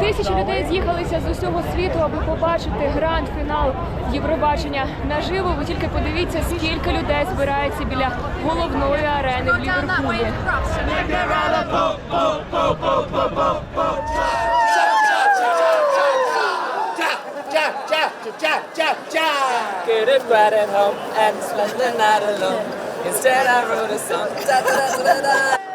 Тисячі людей з'їхалися з усього світу, аби побачити гранд-фінал Євробачення наживо. Ви тільки подивіться, скільки людей збирається біля головної арени в Ліверпулі. The night alone. Instead, I wrote a song.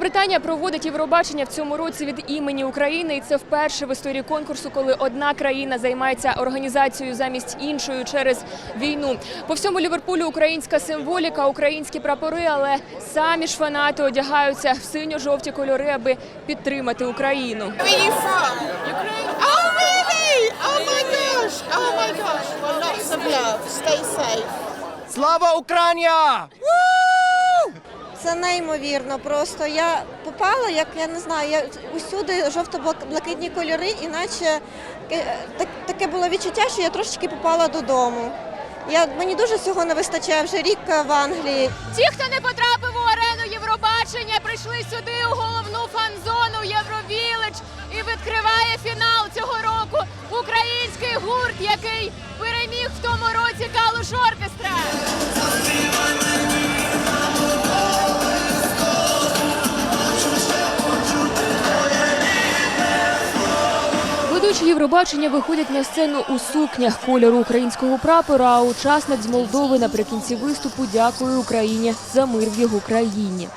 Британія проводить Євробачення в цьому році від імені України, і це вперше в історії конкурсу, коли одна країна займається організацією замість іншої через війну. По всьому Ліверпулю українська символіка, українські прапори, але самі ж фанати одягаються в синьо-жовті кольори, аби підтримати Україну. Слава Україна! Це неймовірно. Просто я попала, як я не знаю, я усюди жовто-блакитні кольори, іначе е, так, таке було відчуття, що я трошечки попала додому. Я, мені дуже цього не вистачає вже рік в Англії. Ті, хто не потрапив у арену Євробачення, прийшли сюди у головну фан-зону Євровіледж і відкриває фінал цього року український гурт, який переміг в тому році Калуш Оркестра. Ведучі Євробачення виходять на сцену у сукнях кольору українського прапора. А учасник з Молдови наприкінці виступу дякує Україні за мир в його країні.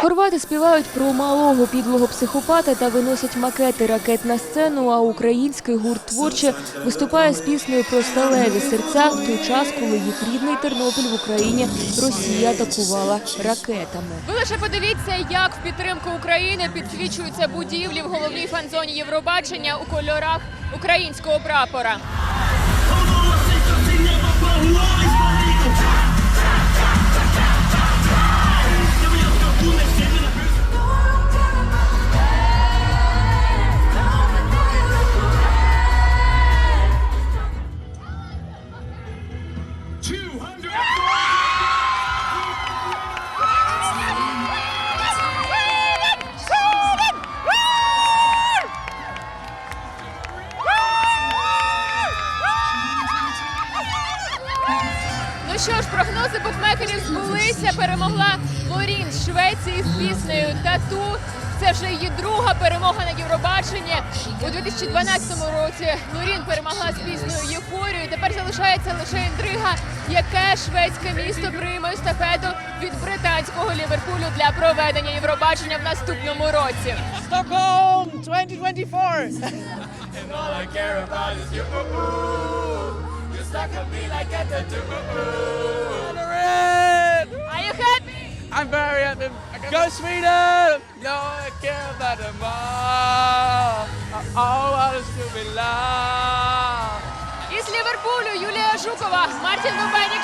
Хорвати співають про малого підлого психопата та виносять макети ракет на сцену. А український гурт творче виступає з піснею про сталеві серця в той час, коли їх рідний Тернопіль в Україні Росія атакувала ракетами. Ви лише подивіться, як в підтримку України підсвічуються будівлі в головній фан-зоні Євробачення у кольорах українського прапора. Ну що ж, прогнози букмекерів збулися. Перемогла Лорін з Швеції з піснею Тату. Це вже її друга перемога на Євробаченні. У 2012 році Лорін перемогла з піснею Єфорію. Тепер залишається лише інтрига, яке шведське місто прийме естафету від британського Ліверпулю для проведення Євробачення в наступному році. Stockholm 2024! stuck at me like a tattoo. Ooh, ooh. Are you happy? I'm very happy. Go Sweden! No, I care about them all. All I want is to be loved. Із Ліверпулю Юлія Жукова, Мартін Бубенік,